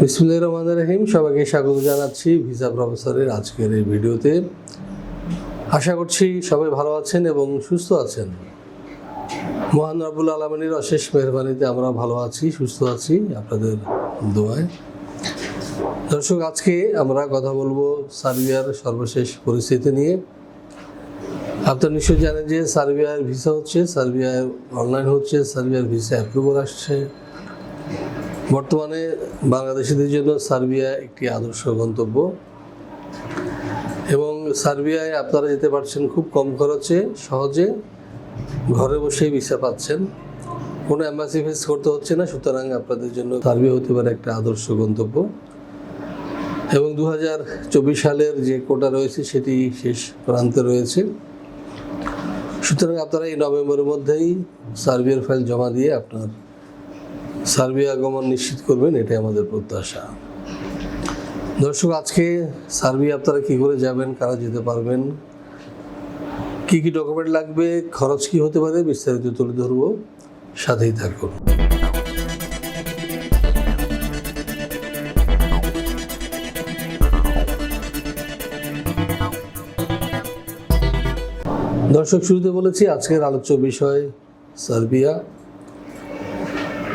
বিসমুল্লাহ রহমান রহিম, সবাইকে স্বাগত জানাচ্ছি ভিসা প্রফেসরের আজকের এই ভিডিওতে। আশা করছি সবাই ভালো আছেন এবং সুস্থ আছেন। মহান রব্বুল আলমিনের অশেষ মেহরবানিতে আমরা ভালো আছি, সুস্থ আছি আপনাদের দোয়ায়। দর্শক, আজকে আমরা কথা বলব সার্বিয়ার সর্বশেষ পরিস্থিতি নিয়ে। আপনারা নিশ্চয়ই জানেন যে সার্বিয়ার ভিসা হচ্ছে সার্বিয়ার অনলাইন হচ্ছে, সার্বিয়ার ভিসা অ্যাপ্রুভাল আসছে। বর্তমানে বাংলাদেশিদের জন্য সার্বিয়া একটি আদর্শ গন্তব্য। এবং সার্বিয়ায় আপনারা যেতে পারছেন খুব কম খরচে, সহজে। ঘরে বসেই ভিসা পাচ্ছেন। কোনো অ্যাম্বাসি ফেস করতে হচ্ছে না, সুতরাং আপনাদের জন্য সার্বিয়া হতে পারে একটা আদর্শ গন্তব্য। এবং দু হাজার চব্বিশ সালের যে কোটা রয়েছে, সেটি শেষ প্রান্তে রয়েছে। সুতরাং আপনারা এই নভেম্বরের মধ্যেই সার্বিয়ার ফাইল জমা দিয়ে আপনার সার্বিয়া আগমন নিশ্চিত করবেন, এটাই আমাদের প্রত্যাশা। দর্শক, আজকে সার্বিয়া আপনারা কি করে যাবেন, কারা যেতে পারবেন, কি কি ডকুমেন্ট লাগবে, খরচ কি হতে পারে, বিস্তারিত তুলে ধরবো, সাথেই থাকুন। দর্শক, শুরুতে বলেছি, আজকের আলোচ্য বিষয় সার্বিয়া।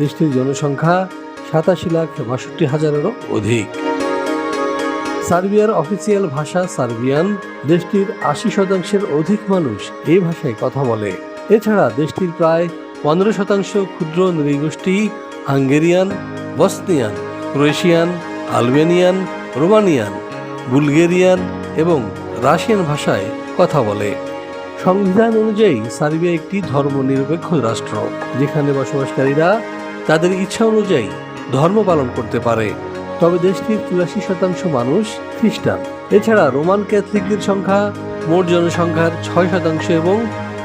দেশটির জনসংখ্যা সাতাশি লাখ বাষট্টি হাজারেরও অধিক। সার্বিয়ার অফিসিয়াল ভাষা সার্বিয়ান। দেশটির আশি শতাংশের অধিক মানুষ এই ভাষায় কথা বলে। এছাড়া দেশটির প্রায় পনেরো শতাংশ ক্ষুদ্র নৃগোষ্ঠী Hungarian, Bosnian, Croatian, Albanian, Romanian, Bulgarian এবং রাশিয়ান ভাষায় কথা বলে। সংবিধান অনুযায়ী সার্বিয়া একটি ধর্মনিরপেক্ষ রাষ্ট্র, যেখানে বসবাসকারীরা তাদের ইচ্ছা অনুযায়ী ধর্ম পালন করতে পারে। তবে দেশটির চুরাশি শতাংশ মানুষ খ্রিস্টান। এছাড়া রোমান ক্যাথলিকদের সংখ্যা মোট জনসংখ্যার ছয় শতাংশ এবং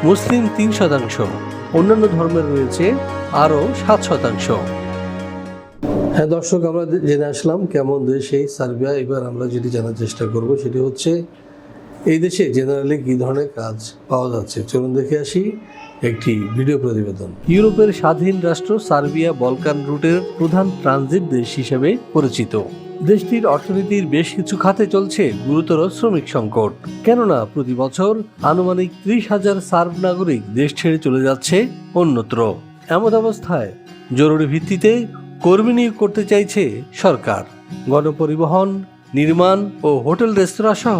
মুসলিম তিন শতাংশ। অন্যান্য ধর্মের রয়েছে আরও সাত শতাংশ। হ্যাঁ দর্শক, আমরা জেনে আসলাম কেমন দেশ এই সার্বিয়া। এবার আমরা যেটি জানার চেষ্টা করব সেটি হচ্ছে এই দেশে জেনারেলি কী ধরনের কাজ পাওয়া যাচ্ছে? চলুন দেখে আসি একটি ভিডিও প্রতিবেদন। ইউরোপের স্বাধীন রাষ্ট্র সার্বিয়া বলকান রুটের প্রধান ট্রানজিট দেশ হিসেবে পরিচিত। দেশটির অর্থনীতির বেশ কিছু খাতে চলছে গুরুতর শ্রমিক সংকট। কেননা প্রতি বছর আনুমানিক ত্রিশ হাজার সার্ব নাগরিক দেশ ছেড়ে চলে যাচ্ছে অন্যত্র। এমন অবস্থায় জরুরি ভিত্তিতে কর্মী নিয়োগ করতে চাইছে সরকার। গণপরিবহন, নির্মাণ ও হোটেল রেস্তোরাঁ সহ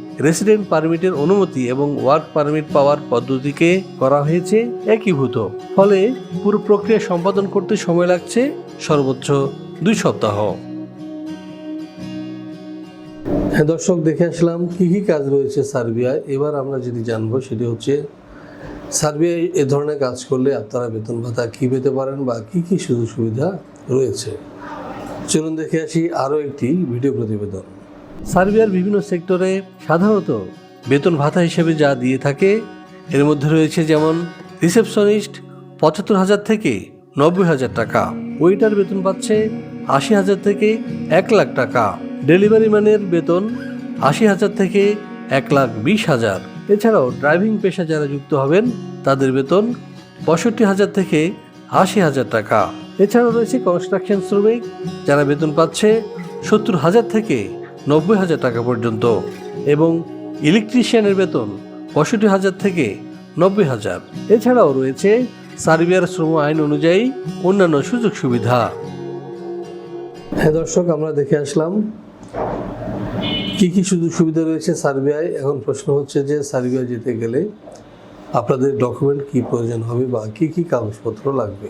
রেসিডেন্ট পারমিটের অনুমতি এবং ওয়ার্ক পারমিট পাওয়ার পদ্ধতিকে করা হয়েছে একীভূত। ফলে পুরো প্রক্রিয়া সম্পাদন করতে সময় লাগছে সর্বোচ্চ দুই সপ্তাহ। হ্যাঁ দর্শক, দেখে আসলাম কী কী কাজ রয়েছে সার্বিয়ায়। এবার আমরা যেটি জানব সেটি হচ্ছে সার্বিয়ায় এ ধরনের কাজ করলে আপনারা বেতন ভাতা কী পেতে পারেন বা কী কী সুযোগ সুবিধা রয়েছে? চলুন দেখে আসি আরও একটি ভিডিও প্রতিবেদন। সার্বিয়ার বিভিন্ন সেক্টরে সাধারণত বেতন ভাতা হিসেবে যা দিয়ে থাকে, এর মধ্যে রয়েছে যেমন রিসেপশনিস্ট পঁচাত্তর হাজার থেকে নব্বই হাজার টাকা, ওয়েটার বেতন পাচ্ছে আশি হাজার থেকে এক লাখ টাকা, ডেলিভারি ম্যানের বেতন আশি হাজার থেকে এক লাখ বিশ হাজার। এছাড়াও ড্রাইভিং পেশা যারা যুক্ত হবেন, তাদের বেতন পঁয়ষট্টি হাজার থেকে আশি হাজার টাকা। এছাড়াও রয়েছে কনস্ট্রাকশন শ্রমিক, যারা বেতন পাচ্ছে সত্তর হাজার থেকে নব্বই হাজার টাকা পর্যন্ত এবং ইলেকট্রিশিয়ানের বেতন পঁয়ষট্টি হাজার থেকে নব্বই হাজার। এছাড়াও রয়েছে সার্বিয়ার শ্রম আইন অনুযায়ী অন্যান্য সুযোগ সুবিধা। হ্যাঁ দর্শক, আমরা দেখে আসলাম কি কি সুযোগ সুবিধা রয়েছে সার্বিয়ায়। এখন প্রশ্ন হচ্ছে যে সার্বিয়া যেতে গেলে আপনাদের ডকুমেন্ট কি প্রয়োজন হবে বা কি কি কাগজপত্র লাগবে?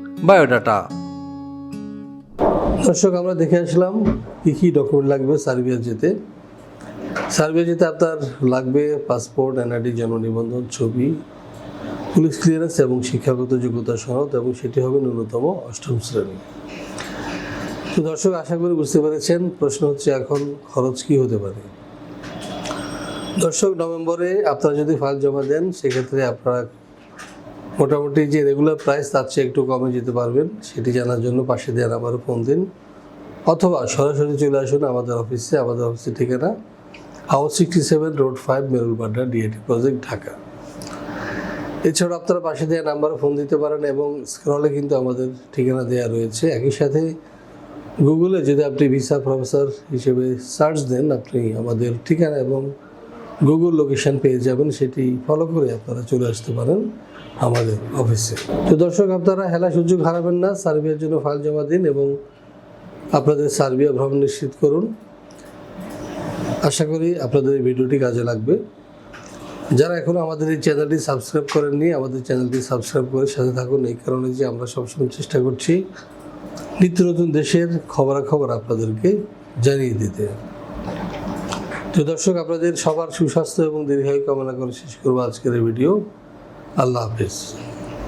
বায়োডাটা। দর্শক, আমরা দেখে আসলাম কী কী ডকুমেন্ট লাগবে সার্বিয়া যেতে সার্বিয়া যেতে আপনার লাগবে পাসপোর্ট এনআইডি জন্ম নিবন্ধন, ছবি পুলিশ ক্লিয়ারেন্স এবং শিক্ষাগত যোগ্যতা সনদ এবং সেটি হবে ন্যূনতম অষ্টম শ্রেণি। তো দর্শক, আশা করি বুঝতে পেরেছেন, প্রশ্ন হচ্ছে এখন খরচ কি হতে পারে। দর্শক, নভেম্বরে আপনারা যদি ফাইল জমা দেন, সেক্ষেত্রে আপনারা মোটামুটি যে রেগুলার প্রাইস তার চেয়ে একটু কমে যেতে পারবেন। সেটি জানার জন্য পাশে দেওয়ার নাম্বারে ফোন দিন। অথবা সরাসরি চলে আসুন আমাদের অফিসে আমাদের অফিসের ঠিকানা house sixty seven road five Merul Badda D I T project Dhaka এছাড়াও আপনারা পাশে দেওয়া নাম্বারে ফোন দিতে পারেন এবং স্ক্রলে কিন্তু আমাদের ঠিকানা দেওয়া রয়েছে। একই সাথে গুগলে যদি আপনি ভিসা প্রফেসর হিসেবে সার্চ দেন, আপনি আমাদের ঠিকানা এবং গুগল লোকেশন পেয়ে যাবেন। সেটি ফলো করে আপনারা চলে আসতে পারেন। আমাদের অফিসে। তো দর্শক, আপনারা হেলা সুযোগ হারাবেন না, সার্বিয়ার জন্য ফাইল জমা দিন এবং আপনাদের সার্বিয়া ভ্রমণ নিশ্চিত করুন। আশা করি আপনাদের এই ভিডিওটি কাজে লাগবে। যারা এখনও আমাদের এই চ্যানেলটি সাবস্ক্রাইব করেননি, আমাদের চ্যানেলটি সাবস্ক্রাইব করে সাথে থাকুন। এই কারণে যে আমরা সবসময় চেষ্টা করছি নিত্য নতুন দেশের খবরাখবর আপনাদেরকে জানিয়ে দিতে। তো দর্শক, আপনাদের সবার সুস্বাস্থ্য এবং দীর্ঘায়ু কামনা করে শেষ করব আজকের এই ভিডিও। আল্লাহ হাফেজ।